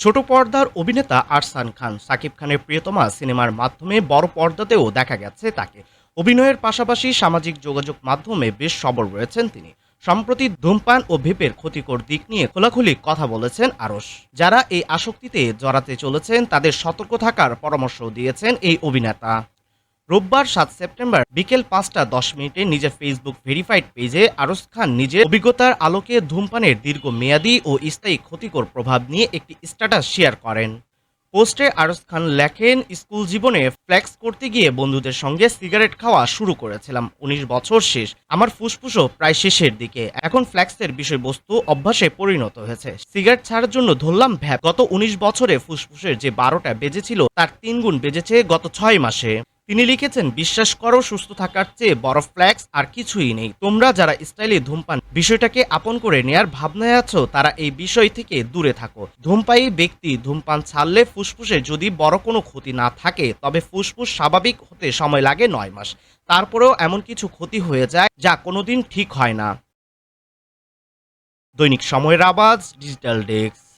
ছোট পর্দার অভিনেতা আরসান খান, সাকিব খানের প্রিয়তমা সিনেমার মাধ্যমে বড় পর্দাতেও দেখা গেছে তাকে। অভিনয়ের পাশাপাশি সামাজিক যোগাযোগ মাধ্যমে বেশ সবল রয়েছেন তিনি। সম্প্রতি ধূমপান ও ভেপের ক্ষতিকর দিক নিয়ে খোলাখুলি কথা বলেছেন আরস যারা এই আসক্তিতে জড়াতে চলেছেন, তাদের সতর্ক থাকার পরামর্শ দিয়েছেন এই অভিনেতা। রোববার সাত সেপ্টেম্বর বিকেল পাঁচটা দশ মিনিটে নিজের ফেসবুক ভেরিফাইড পেজে আরস খান নিজের অভিজ্ঞতার আলোকে ধূমপানের দীর্ঘ মেয়াদী ও স্থায়ী ক্ষতিকর প্রভাব নিয়ে একটি স্ট্যাটাস শেয়ার করেন। পোস্টে আরস খান লেখেন, স্কুল জীবনে ফ্ল্যাক্স করতে গিয়ে বন্ধুদের সঙ্গে সিগারেট খাওয়া শুরু করেছিলাম। উনিশ বছর শেষ। আমার ফুসফুসও প্রায় শেষের দিকে। এখন ফ্ল্যাক্সের বিষয়বস্তু অভ্যাসে পরিণত হয়েছে। সিগারেট ছাড়ার জন্য ধরলাম ভ্যাপ। গত উনিশ বছরে ফুসফুসের যে বারোটা বেজেছিল, তার তিন গুণ বেজেছে গত ছয় মাসে। তিনি লিখেছেন, বিশ্বাস করো, সুস্থ থাকার চেয়ে বড় ফ্ল্যাক্স আর কিছুই নেই। তোমরা যারা স্টাইলে ধূমপান বিষয়টাকে আপন করে নেয়ার ভাবনায় আছো, তারা এই বিষয় থেকে দূরে থাকো। ধূমপায়ী ব্যক্তি ধূমপান ছাড়লে ফুসফুসে যদি বড় কোনো ক্ষতি না থাকে, তবে ফুসফুস স্বাভাবিক হতে সময় লাগে নয় মাস। তারপরেও এমন কিছু ক্ষতি হয়ে যায় যা কোনোদিন ঠিক হয় না। দৈনিক সময়ের আওয়াজ, ডিজিটাল ডেস্ক।